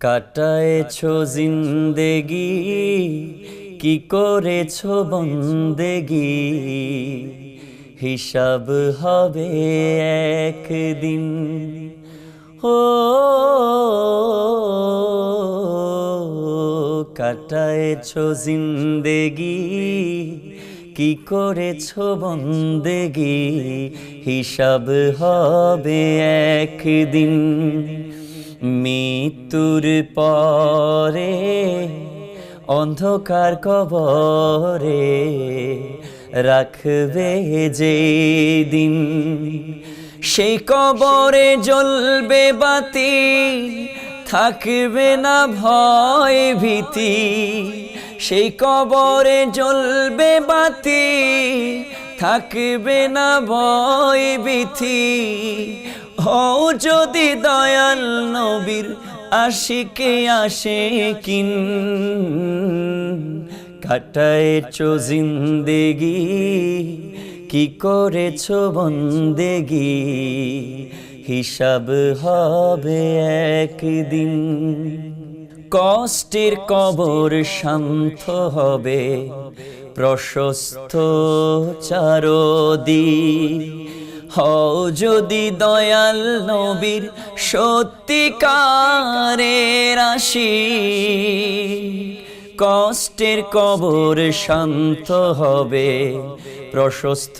কাটায়েছ জিন্দেগি। কি করেছ বন্দেগি? হিসাব হবে একদিন। ও কাটায়েছ জিন্দেগি কি করেছ বন্দেগি? হিসাব হবে একদিন। মৃত্যুর পরে অন্ধকার কবরে রাখবে যে দিন। সেই কবরে জ্বলবে বাতি, থাকবে না ভয় ভীতি। সেই কবরে জ্বলবে বাতি থাকবে না ভয় ভীতি। হও যদি দয়াল নবীর আশিকে আসে কিন কাটায়েছ জিন্দেগি, কি করেছ বন্দেগি? হিসাব হবে একদিন। কষ্টের কবর শান্ত হবে, প্রশস্ত চারদি হও যদি দয়াল নবীর সত্যিকারের আসি কষ্টের কবর শান্ত হবে, প্রশস্ত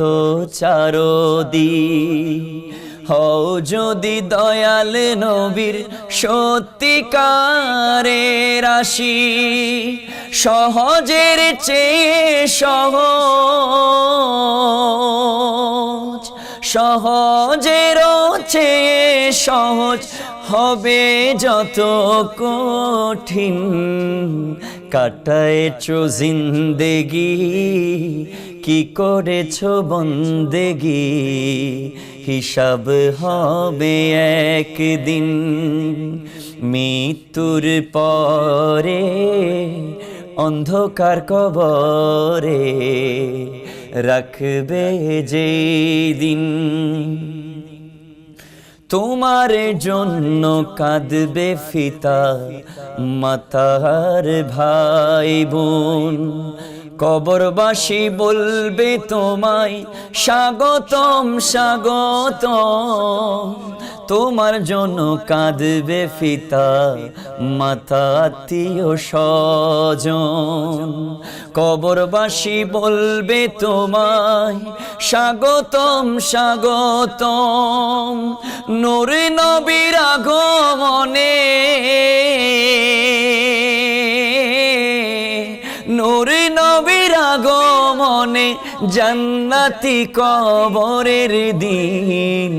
চারদি হও যদি দয়াল নবীর সত্যিকারের আসি সহজের চেয়ে সহজ, সহজের চেয়ে সহজ হবে যত কঠিন। কাটায়েছ জিন্দেগি, কি করেছ বন্দেগি হিসাব হবে একদিন। মৃত্যুর পরে অন্ধকার কবরে রাখবে যে দিন তোমার জন্য কাঁদবে ফিতা, মাতার ভাই বোন। কবরবাসী বলবে তোমায়, স্বাগতম স্বাগতম। তোমার জন্য কাঁদবে ফিতা, মাতা, আত্মীয়, স্বজন। কবরবাসী বলবে তোমায়, স্বাগতম স্বাগতম। নূর নবীর আগমনে জান্নাতি কবরের দিন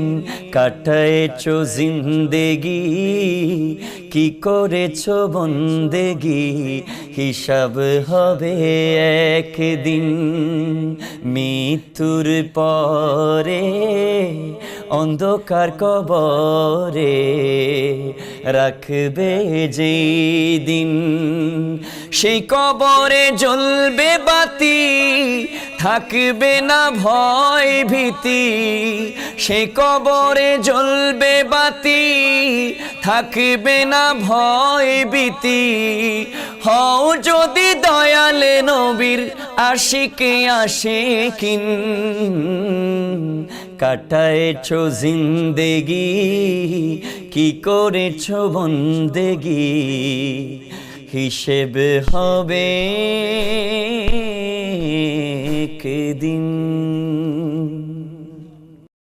কাটায়েছ জিন্দেগি, কি করেছ বন্দেগি? হিসাব হবে একদিন মৃত্যুর পরে অন্ধকার কবরে রাখবে যে দিন সেই কবরে জ্বলবে বাতি থাকবে না ভয় ভীতি, সে কবরে জ্বলবে বাতি। থাকবে না ভয় ভীতি, হও যদি দয়ালে নবীর আশিকে আসে কিন কাটায়েছ জিন্দেগি, কি করেছ বন্দেগি? হিসেব হবে কেদিন